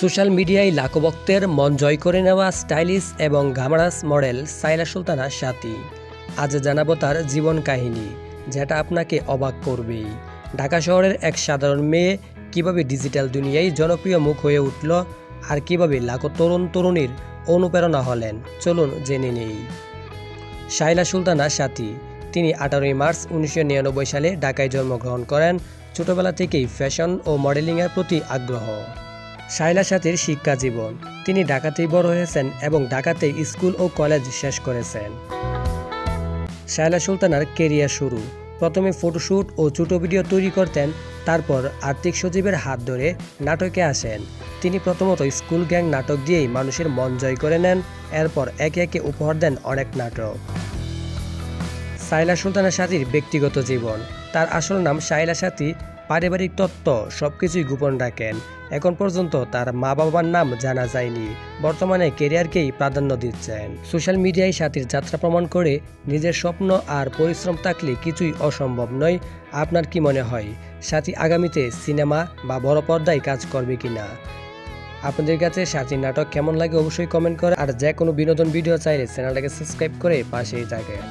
Social মিডিয়ায় লাখো ভক্তের মন জয় করে নেওয়া স্টাইলিশ এবং গামারাস মডেল সাইলা সুলতানা সাথী। আজ জানাব তার জীবন কাহিনী, যেটা আপনাকে অবাক করবেই। ঢাকা শহরের এক সাধারণ মেয়ে কীভাবে ডিজিটাল দুনিয়ায় জনপ্রিয় মুখ হয়ে উঠল আর কীভাবে লাখো তরুণ তরুণীর অনুপ্রেরণা হলেন, চলুন জেনে নেই। শাইলা সুলতানা সাথী, তিনি আঠারোই মার্চ উনিশশো নিরানব্বই সালে ঢাকায় জন্মগ্রহণ করেন। ছোটবেলা থেকেই ফ্যাশন ও মডেলিংয়ের প্রতি আগ্রহ। শাইলা সাথীর শিক্ষা জীবন। তিনি ঢাকাতেই বড় হয়েছেন এবং ঢাকাতে স্কুল ও কলেজ শেষ করেছেন। শায়লা সুলতানার কেরিয়ার শুরু। প্রথমে ফটোশ্যুট ও ছোট ভিডিও তৈরি করতেন, তারপর আর্থিক সচিবের হাত ধরে নাটকে আসেন। তিনি প্রথমত স্কুল গ্যাং নাটক দিয়েই মানুষের মন জয় করে নেন, এরপর একে একে উপহার দেন অনেক নাটক। সাইলা সুলতানা সাথীর ব্যক্তিগত জীবন। তার আসল নাম সাইলা সাথী পারিবারিক তত্ত্ব সবকিছুই গোপন রাখেন। এখন পর্যন্ত তার মা বাবার নাম জানা যায়নি। বর্তমানে কেরিয়ারকেই প্রাধান্য দিচ্ছেন। সোশ্যাল মিডিয়ায় সাথীর যাত্রা প্রমাণ করে নিজের স্বপ্ন আর পরিশ্রম থাকলে কিছুই অসম্ভব নয়। আপনার কি মনে হয়, সাথী আগামীতে সিনেমা বা বড় পর্দায় কাজ করবে কি না আপনাদের কাছে সাথীর নাটক কেমন লাগে অবশ্যই কমেন্ট করে, আর যে কোনো বিনোদন ভিডিও চাইলে চ্যানেলটাকে সাবস্ক্রাইব করে পাশেই থাকেন।